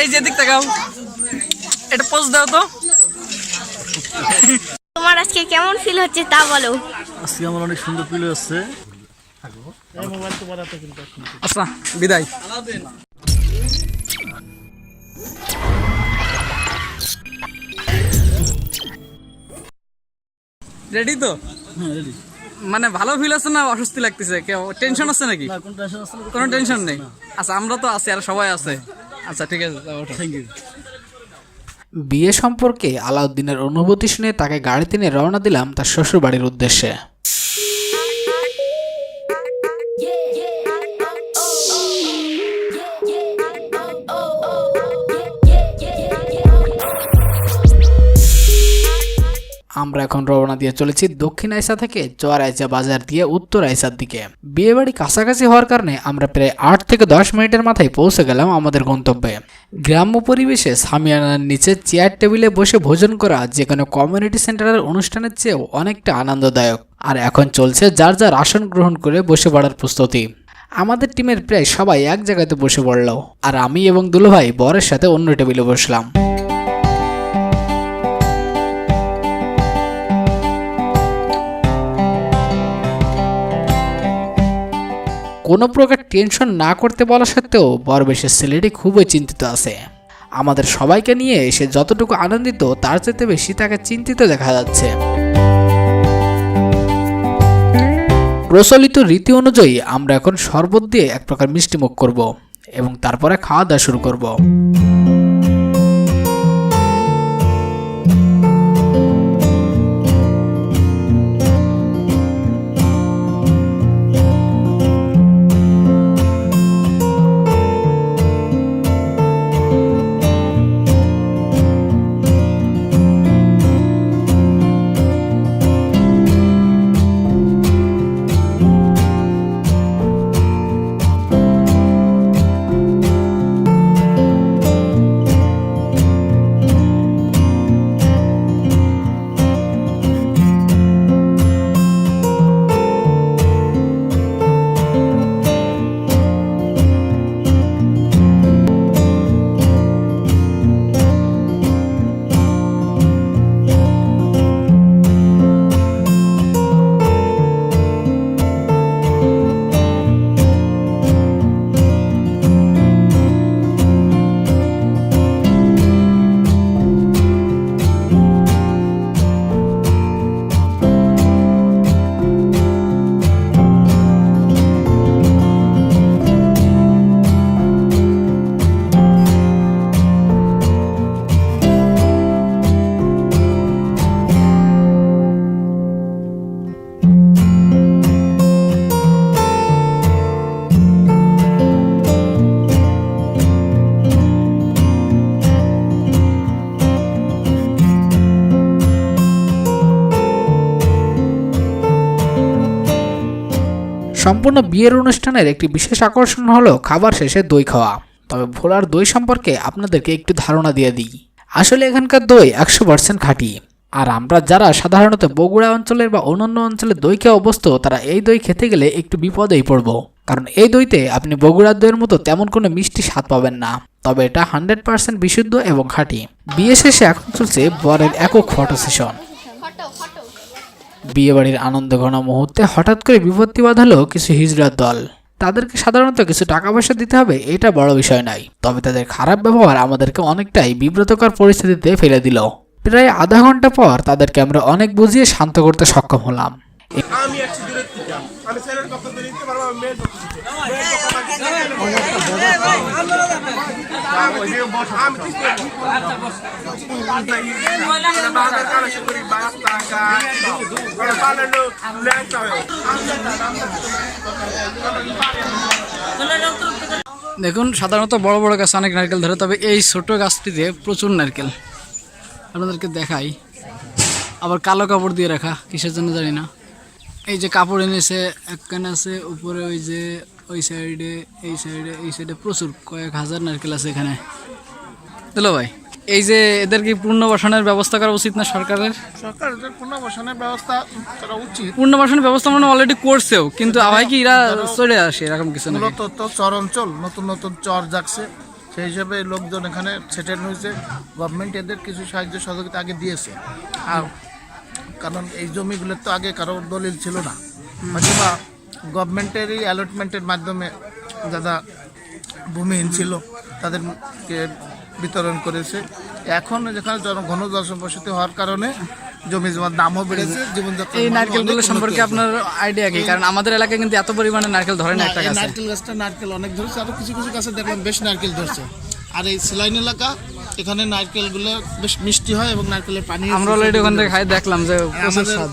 এই যে দিক তাকাও। এটা পোজ দাও তো। তোমার আজকে কেমন ফিল হচ্ছে তা বলো। আজকে আমার অনেক সুন্দর পিলো আসছে আচ্ছা বিদায়। রেডি তো? হ্যাঁ মানে ভালো ফিল আছে না অস্বস্তি লাগতেছে? কেউ টেনশন আছে নাকি? না কোন টেনশন আসছে কোনো টেনশন নেই। আচ্ছা আমরা তো আছি আর সবাই আছে। আচ্ছা ঠিক আছে থ্যাংক ইউ বিয়ে সম্পর্কে আলাউদ্দিনের অনুভূতি শুনে তাকে গাড়িতে নিয়ে রওনা দিলাম তার শ্বশুরবাড়ির উদ্দেশ্যে। আমরা এখন রওনা দিয়ে চলেছি দক্ষিণ আইসা থেকে চর আইসা বাজার দিয়ে উত্তর আইসার দিকে। বিয়ে বাড়ি কাছাকাছি হওয়ার কারণে আমরা প্রায় আট থেকে দশ মিনিটের মাথায় পৌঁছে গেলাম আমাদের গন্তব্যে। গ্রাম্য পরিবেশে সামিয়ানার নিচে চেয়ার টেবিলে বসে ভোজন করা যে কোনো কমিউনিটি সেন্টারের অনুষ্ঠানের চেয়েও অনেকটা আনন্দদায়ক। আর এখন চলছে যার যার আসন গ্রহণ করে বসে পড়ার প্রস্তুতি। আমাদের টিমের প্রায় সবাই এক জায়গাতে বসে পড়ল। আর আমি এবং দুলুভাই বরের সাথে অন্য টেবিলে বসলাম। কোনো প্রকার টেনশন না করতে বলা সত্ত্বেও বরবেশের ছেলেটি খুবই চিন্তিত আছে। আমাদের সবাইকে নিয়ে সে যতটুকু আনন্দিত, তার চেয়ে বেশি তাকে চিন্তিত দেখা যাচ্ছে। প্রচলিত রীতি অনুযায়ী আমরা এখন শরবত দিয়ে এক প্রকার মিষ্টিমুখ করব এবং তারপরে খাওয়া দাওয়া শুরু করব। সম্পূর্ণ বিয়ের অনুষ্ঠানের একটি বিশেষ আকর্ষণ হলো খাবার শেষে দই খাওয়া। তবে ভোলার দই সম্পর্কে আপনাদেরকে একটু ধারণা দিয়ে দিই। আসলে এখানকার দই একশো পার্সেন্ট খাঁটি। আর আমরা যারা সাধারণত বগুড়া অঞ্চলের বা অন্যান্য অঞ্চলে দই খেয়ে অভ্যস্ত, তারা এই দই খেতে গেলে একটু বিপদেই পড়ব। কারণ এই দইতে আপনি বগুড়ার দইয়ের মতো তেমন কোনো মিষ্টি স্বাদ পাবেন না। তবে এটা হান্ড্রেড পার্সেন্ট বিশুদ্ধ এবং খাঁটি। বিয়ে শেষে এখন চলছে বরের একক ফটো সেশন। বিয়েবাড়ির আনন্দ ঘন মুহূর্তে হঠাৎ করে বিপত্তি বাঁধালো কিছু হিজড়ার দল। তাদেরকে সাধারণত কিছু টাকা পয়সা দিতে হবে, এটা বড় বিষয় নয়। তবে তাদের খারাপ ব্যবহার আমাদেরকে অনেকটাই বিব্রতকর পরিস্থিতিতে ফেলে দিল। প্রায় আধা ঘণ্টা পর তাদেরকে আমরা অনেক বুঝিয়ে শান্ত করতে সক্ষম হলাম। আমি একটু থেকে আমি ছেলের কথা নিতে পারব আমি মেয়ের। দেখুন সাধারণত বড় বড় গাছে অনেক নারকেল ধরে তবে এই ছোট গাছটিতে প্রচুর নারকেল। আপনাদেরকে দেখাই। আবার কালো কাপড় দিয়ে রাখা কিসের জন্য জানি না। এই যে কাপড় এনেছে একখানে আছে উপরে ওই যে ওই সাইডে এই সাইডে এই সাইডে প্রচুর কয়েক হাজার নারকেল আছে এখানে। দিলো ভাই এই যে এদের কি পুনর্বাসনের ব্যবস্থা করা উচিত না সরকারের? সরকার এদের পুনর্বাসনের ব্যবস্থা করা উচিত। পুনর্বাসনের ব্যবস্থা মানে অলরেডি করছেও কিন্তু আবার কি এরা চলে আসে এরকম কিছু নাকি? মূলত তো চর অঞ্চল নতুন নতুন চর জাগছে সেই হিসাবে লোকজন এখানে সেটেল হয়েছে। গভর্নমেন্ট এদের কিছু সাহায্য সহযোগিতা আগে দিয়েছে। আর কারণ এই জমিগুলোর তো আগে কারও দলিল ছিল না। হয়তো বা গভর্নমেন্টেরই অ্যালটমেন্টের মাধ্যমে যারা ভূমিহীন ছিল তাদেরকে বিতরণ করেছে। এখন যেখানে জন ঘন জনবসতি হওয়ার কারণে জমি জমার দামও বেড়েছে জীবনযাত্রা এই নারকেলগুলো সম্পর্কে আপনার আইডিয়া কি? কারণ আমাদের এলাকায় কিন্তু এত পরিমাণে নারকেল ধরে না একটা গাছে। নারকেল গাছটা নারকেল অনেক ধরেছে আরও কিছু কিছু গাছে দেখলাম বেশ নারকেল ধরছে। আর এই সিলাইন এলাকা এখানে নারকেলগুলো বেশ মিষ্টি হয় এবং নারকেলের পানি আমরা অলরেডি ওখান থেকে খাই দেখলাম যে আমাদের- স্বাদ।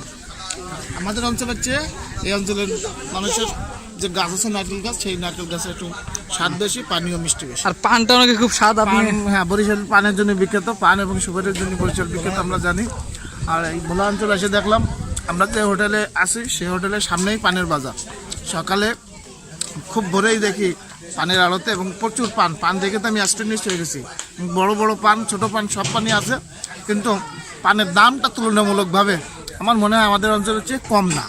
আমাদের অঞ্চলের চেয়ে এই অঞ্চলের মানুষের যে গাছ আছে নারকেল গাছ সেই নারকেল গাছের একটু স্বাদ বেশি পানিও মিষ্টি বেশি। আর পানটা নাকি খুব স্বাদ আপনি হ্যাঁ বরিশাল পানের জন্য বিখ্যাত পান এবং সুপারির জন্য বরিশাল বিখ্যাত আমরা জানি। আর এই ভোলা অঞ্চলে এসে দেখলাম আমরা যে হোটেলে আসি সেই হোটেলের সামনেই পানের বাজার। সকালে খুব ভোরেই দেখি পানের আড়তে এবং প্রচুর পান। পান দেখে তো আমি অ্যাস্টনিস্ট হয়ে গেছি। বড় বড় পান ছোট পান সব পানই আছে। কিন্তু পানের দামটা তুলনামূলকভাবে আমার মনে হয় আমাদের অঞ্চলের চেয়ে কম না।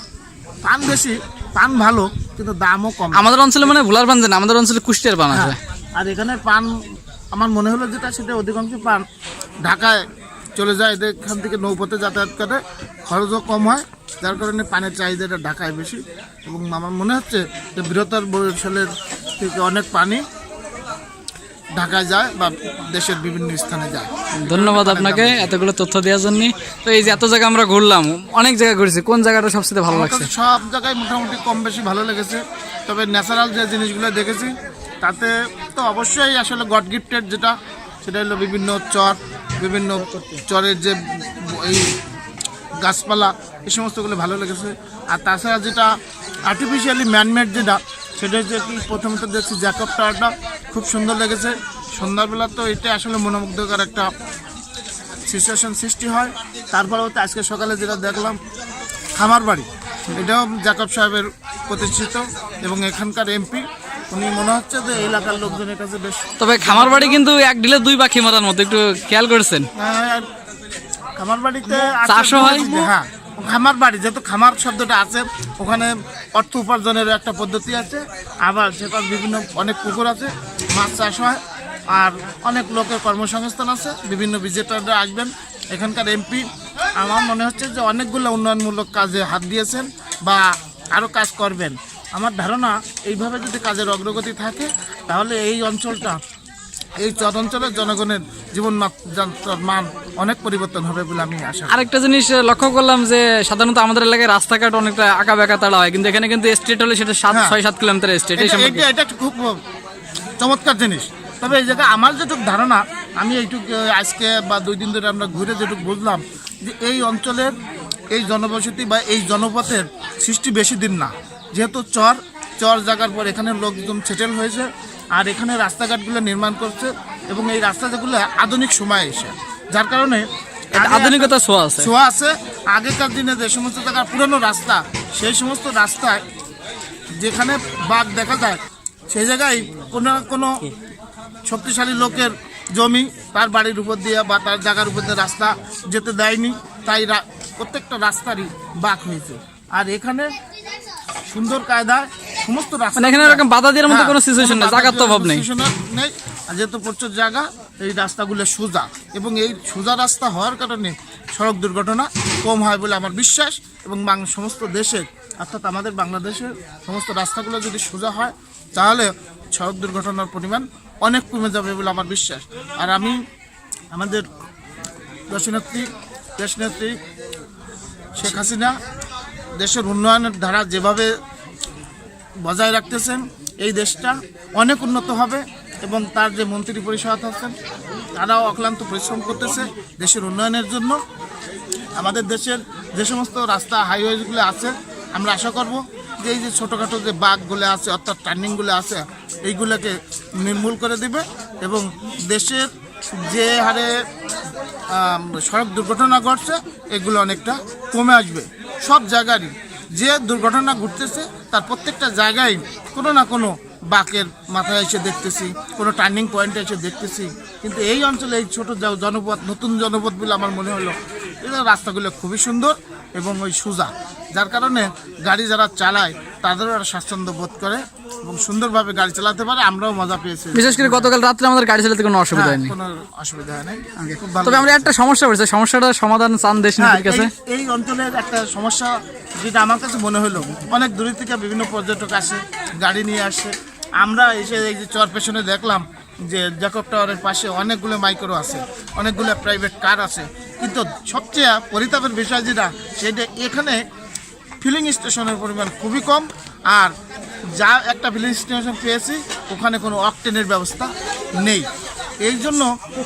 পান বেশি পান ভালো কিন্তু দামও কম। আমাদের অঞ্চলে মানে ভোলার পান জানা আমাদের অঞ্চলে কুষ্টিয়ার পান আছে। আর এখানে পান আমার মনে হলো যেটা সেটা অধিকাংশ পান ঢাকায় চলে যায় এদের এখান থেকে নৌপথে যাতায়াত করে। খরচও কম হয় যার কারণে পানের চাহিদাটা ঢাকায় বেশি। এবং আমার মনে হচ্ছে যে বৃহত্তর বরিশালের থেকে অনেক পানি ঢাকায় যায় বা দেশের বিভিন্ন স্থানে যায়। ধন্যবাদ আপনাকে এতগুলো তথ্য দেওয়ার জন্য। তো এই যে এত জায়গা আমরা ঘুরলাম অনেক জায়গা ঘুরেছি কোন জায়গাটা সবচেয়ে ভালো লাগছে? সব জায়গায় মোটামুটি কম বেশি ভালো লেগেছে। তবে ন্যাচারাল যে জিনিসগুলো দেখেছি তাতে তো অবশ্যই আসলে গড গিফটেড যেটা সেটা হলো বিভিন্ন চর বিভিন্ন চরের যে এই গাছপালা এই সমস্তগুলো ভালো লেগেছে। আর তাছাড়া যেটা আর্টিফিশিয়ালি ম্যানমেড যেটা সেটা হচ্ছে কি প্রথমত দেখছি জ্যাকব টাওয়ারটা খুব সুন্দর লেগেছে। সন্ধ্যাবেলা তো এটা আসলে মনোমুগ্ধকর একটা সিচুয়েশন সৃষ্টি হয়। তারপরে হচ্ছে আজকে সকালে যেটা দেখলাম খামার বাড়ি। এটাও জ্যাকব সাহেবের প্রতিষ্ঠিত এবং এখানকার এমপি উনি মনে হচ্ছে যে এলাকার লোকজনের কাছে বেশ তবে খামার বাড়ি কিন্তু এক ঢিলে দুই পাখি মারার মতো একটু খেয়াল করেছেন। আহ, খামার বাড়িতে চাষও হয়? হ্যাঁ খামার বাড়ি যেহেতু খামার শব্দটা আছে ওখানে অর্থ উপার্জনের একটা পদ্ধতি আছে আবার সেটা বিভিন্ন অনেক পুকুর আছে মাছ চাষ হয় আর অনেক লোকের কর্মসংস্থান আছে বিভিন্ন ভিজিটাররা আসবেন এখানকার এমপি আমার মনে হচ্ছে যে অনেকগুলো উন্নয়নমূলক কাজে হাত দিয়েছেন বা আরও কাজ করবেন আমার ধারণা এইভাবে যদি কাজের অগ্রগতি থাকে তাহলে এই অঞ্চলটা এই চর অঞ্চলের জনগণের জীবন মান অনেক পরিবর্তন হবে বলে আমি আশা আরেকটা জিনিস লক্ষ্য করলাম যে সাধারণত আমাদের এলাকায় রাস্তাঘাট অনেকটা আঁকা বেঁকা তাড়া হয় কিন্তু এখানে কিন্তু স্টেট হলে সেটা সাত হ্যাঁ। ছয় সাত কিলোমিটার স্টেট এটা খুব চমৎকার জিনিস। তবে এই জায়গায় আমার যেটুকু ধারণা আমি এইটুকু আজকে বা দুই দিন ধরে আমরা ঘুরে যেটুকু বুঝলাম যে এই অঞ্চলের এই জনবসতি বা এই জনপথের সৃষ্টি বেশি দিন না। যেহেতু চর চর জায়গার পর এখানে লোকজন সেটেল হয়েছে আর এখানে রাস্তাঘাটগুলো নির্মাণ করছে এবং এই রাস্তাগুলো আধুনিক সময়ে এসে যার কারণে আধুনিকতা ছোঁয়া আছে। ছোঁয়া আছে। আগেকার দিনে যে সমস্ত জায়গার পুরনো রাস্তা সেই সমস্ত রাস্তায় যেখানে বাঘ দেখা যায় সেই জায়গায় কোনো না কোনো শক্তিশালী লোকের জমি তার বাড়ির উপর দিয়ে বা তার জায়গার উপর দিয়ে রাস্তা যেতে দেয়নি। তাই প্রত্যেকটা রাস্তারই বাঘ হয়েছে। আর এখানে সুন্দর কায়দায় সমস্ত রাস্তা মানে এখানে এরকম বাধা দেওয়ার মতো হ্যাঁ, কোনো সিচুয়েশন নেই, কোনো জায়গার তো অভাব নেই। নেই। আর যেহেতু প্রচুর জায়গা এই রাস্তাগুলো সোজা। এবং এই সোজা রাস্তা হওয়ার কারণে সড়ক দুর্ঘটনা কম হয় বলে আমার বিশ্বাস। এবং বাং- সমস্ত দেশের অর্থাৎ আমাদের বাংলাদেশের সমস্ত রাস্তাগুলো যদি সোজা হয় তাহলে সড়ক দুর্ঘটনার পরিমাণ অনেক কমে যাবে বলে আমার বিশ্বাস। আর আমি আমাদের দর্শনার্থী দেশনেত্রী শেখ হাসিনা দেশের উন্নয়নের ধারা যেভাবে বজায় রাখতেছেন, এই দেশটা অনেক উন্নত হবে এবং তার যে মন্ত্রী পরিষদ আছেন, তারাও অক্লান্ত পরিশ্রম করতেছে দেশের উন্নয়নের জন্য। আমাদের দেশের যে সমস্ত রাস্তা হাইওয়েগুলো আছে, আমরা আশা করব যে এই যে ছোটোখাটো যে বাঘগুলো আছে, অর্থাৎ টার্নিংগুলো আছে, এইগুলোকে নির্মূল করে দিবে এবং দেশের যে হারে সড়ক দুর্ঘটনা ঘটছে, এগুলো অনেকটা কমে আসবে। সব জায়গারই যে দুর্ঘটনা ঘটতেছে, তার প্রত্যেকটা জায়গায় কোনো না কোনো বাকের মাথায় এসে দেখতেছি, কোনো টার্নিং পয়েন্টে এসে দেখতেছি। কিন্তু এই অঞ্চলে এই ছোটো জনপথ নতুন জনপদ বলে আমার মনে হলো এই রাস্তাগুলো খুবই সুন্দর এবং ওই সোজা। যার কারণে গাড়ি যারা চালায় তাদেরও একটা স্বাচ্ছন্দ্য বোধ করে এবং সুন্দরভাবে গাড়ি চালাতে পারে। আমরাও মজা পেয়েছি। বিশেষ করে গতকাল রাত্রে আমাদের গাড়ি চালাতে কোনো অসুবিধা হ্যাঁ, হয়নি। কোনো অসুবিধা হয় নাই খুব ভালো তবে আমরা একটা সমস্যা পড়ছে সমস্যাটার সমাধান চান দেশ হ্যাঁ, নীতির কাছে এই- অঞ্চলের একটা সমস্যা যেটা আমার কাছে মনে হলো অনেক দূরের থেকে বিভিন্ন পর্যটক আসে গাড়ি নিয়ে আসে। আমরা এসে এই যে চর পেছনে দেখলাম যে জ্যাকব টাওয়ারের পাশে অনেকগুলো মাইক্রো আছে অনেকগুলো প্রাইভেট কার আছে। কিন্তু সবচেয়ে পরিতাপের বিষয় যেটা সেটা এখানে ফিলিং স্টেশনের পরিমাণ খুবই কম আর যা একটা ফিলিং স্টেশন পেয়েছি ওখানে কোনো অকটেনের ব্যবস্থা নেই। এই জন্য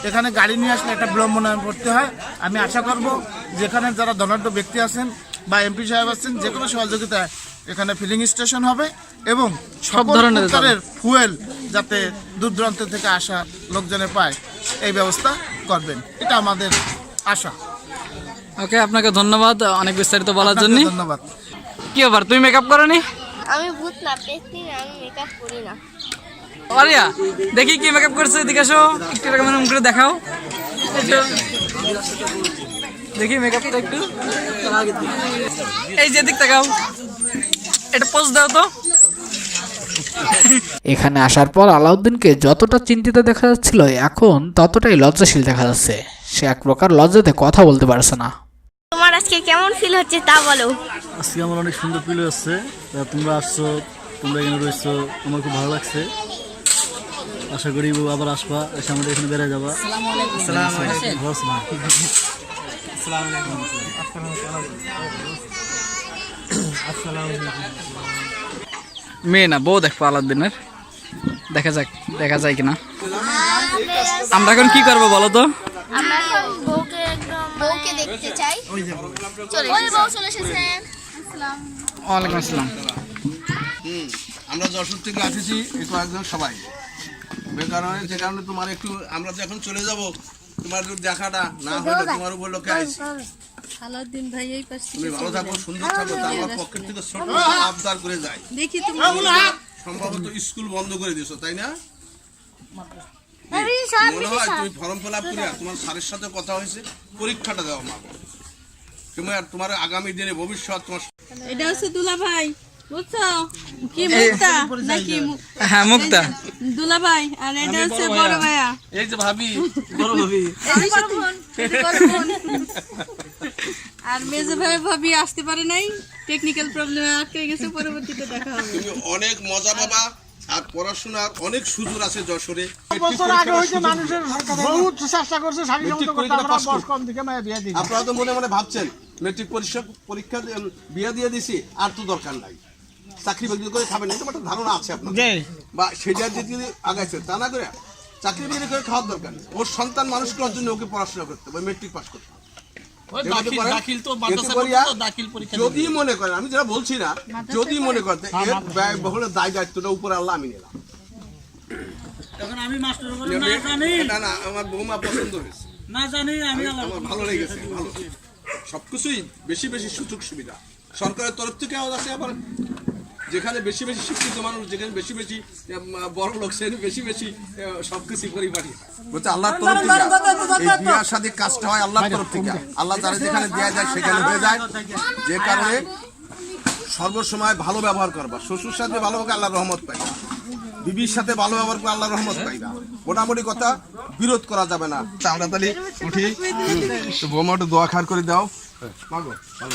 এখানে গাড়ি নিয়ে আসলে একটা বিড়ম্বনায় পড়তে হয়। আমি আশা করব যেখানে যারা ধনাঢ্য ব্যক্তি আছেন বা এমপি সাহেব আছেন যে কোনো সহযোগিতায় এখানে ফিলিং স্টেশন হবে এবং সব ধরনের ধরনের। ফুয়েল যাতে দূর দূরান্ত থেকে আসা লোকজনে পায় এই ব্যবস্থা করবেন। এটা আমাদের আশা। ওকে আপনাকে ধন্যবাদ অনেক বিস্তারিত বলার জন্য ধন্যবাদ। কি ব্যাপার? তুমি মেকআপ করনি? আমি ভূত না না আমি মেকআপ করি না। আরিয়া দেখি কি মেকআপ করছে এদিকে আসো একটু এরকম করে দেখাও। দেখি মেকআপটা একটু। এই যে দিক তাকাও। এটা পোজ দাও তো। এখানে আসার পর আলাউদ্দিনকে যতটা চিন্তিত দেখা যাচ্ছিল এখন ততটাই লজ্জাশীল দেখা যাচ্ছে। সে এক প্রকার লজ্জাতে কথা বলতে পারছে না। তোমার আজকে কেমন ফিল হচ্ছে তা বলো। আজকে আমার অনেক সুন্দর ফিল হচ্ছে। তোমরা আসছো তোমরা এখানে রয়েছো আমার খুব ভালো লাগছে। আশা করি আবার আসবা এসে আমাদের এখানে বেড়ে যাবা। না? মেয়ে না বউ দেখব আলাদিনের দেখা যাক দেখা যায় কিনা। আমরা এখন কি করব বলো তো? আমরা বউকে দেখতে চাই। চলে ওই বউ চলে এসেছেন ওয়ালাইকুম আসসালাম। আমরা যশোর থেকে আসেছি এই কয়েকজন সবাই। যে কারণে যে কারণে তোমার একটু আমরা যখন চলে যাব তোমার যদি দেখাটা না হলে তোমার উপর লোকে আইসি সালাউদ্দিন ভাই এই পাশ তুমি ভালো থাকো সুন্দর থাকো আমার পক্ষের থেকে ছোট আবদার করে যাই। দেখি তুমি সম্ভবত স্কুল বন্ধ করে দিয়েছ তাই না? মনে হয় তুমি ফর্ম ফিল আপ করে তোমার স্যারের সাথে কথা হয়েছে। পরীক্ষাটা দেওয়া মা তোমার তোমার আগামী দিনে ভবিষ্যৎ তোমার এটা হচ্ছে দুলা ভাই বুঝছ? কি মুক্তা? নাকি হ্যাঁ মুক্তা। দুলা ভাই আর এটা হচ্ছে বড় ভাইয়া। এই যে ভাবি বড় ভাবি। এই বড় বোন, এটা বড় বোন। আর মেজো ভাই ভাবি আসতে পারে নাই। টেকনিক্যাল প্রবলেমে আটকে গেছে পরবর্তীতে দেখা হবে। অনেক মজা পাবা। আর পড়াশোনার অনেক সুযোগ আছে যশোরে। বছর আগে হইতে মানুষের বহুত চেষ্টা করছে স্বামী মেট্রিক পরীক্ষা আমরা পাস করো। বয়স কম দিকে মায়া বিয়ে দিই আপনারা তো মনে মনে ভাবছেন মেট্রিক পরীক্ষা পরীক্ষা বিয়ে দিয়ে দিছি আর তো দরকার নাই। চাকরি বাকরি করে খাবেন এটা একটা ধারণা আছে আপনার বা সেটা যদি আগাইছে তা না করে চাকরি বাকরি করে খাওয়ার দরকার ওর সন্তান মানুষ করার জন্য ওকে পড়াশোনা করতে হবে মেট্রিক পাস করতে হবে। এতে করেন, এতে করিয়া যদি মনে করেন আমি যেটা বলছি না যদি মনে করেন এর ব্যয় দায় দায়িত্বটা উপরে আল্লাহ আমি নিলাম। না না আমার বৌমা পছন্দ হয়েছে। না জানি আমি আমার ভালো লেগেছে ভালো। সবকিছুই বেশি বেশি সুযোগ সুবিধা। সরকারের তরফ থেকে আওয়াজ আছে আবার? যেখানে বেশি বেশি শিক্ষিত মানুষ যেখানে বেশি বেশি বড় লোক সেখানে বেশি বেশি সবকিছু পরিবারই। বলছে আল্লাহর তরফ থেকে এই বিয়ার সাথে কাজটা হয় আল্লাহর তরফ থেকে। আল্লাহ তারা যেখানে দেওয়া যায় সেখানে হয়ে যায়। যে কারণে সর্বসময় ভালো ব্যবহার করবা। শ্বশুর সাথে ভালো হোক আল্লাহর রহমত পাইবা। বিবির সাথে ভালো ব্যবহার করে আল্লাহর রহমত পাইবা। মোটামুটি কথা বিরোধ করা যাবে না। তা আমরা তাহলে উঠি। তো বৌমা একটু দোয়া খার করে দাও। মাগো ভালো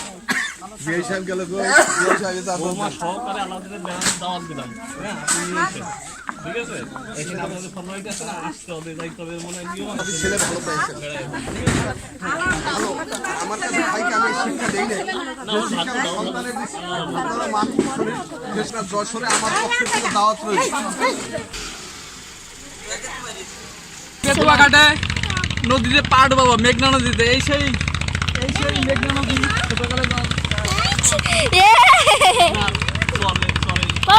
বিয়ে সাহেব গেল গো। বিয়ে সাহেব তো আপনার- সহকারে আল্লাহদের বেড়ানোর দাওয়াত দিলাম। হ্যাঁ ঠিক আছে? এখানে আপনাদের ফর্মালিটি আছে না আসতে হবে যাইতে হবে মনে নিয়ম আছে। ছেলে ভালো পাইছে ভালো আমার কাছে ভাইকে আমি শিক্ষা দেই নাই। সন্তানের দিছি। আপনারা মানুষ শরীর দেশটা যশোরে আমার পক্ষে থেকে দাওয়াত রয়েছে। পেটুয়া নদীতে পাট বাবা মেঘনা নদীতে। এই সেই এই সেই মেঘনা নদী ছোটকালে Yeah!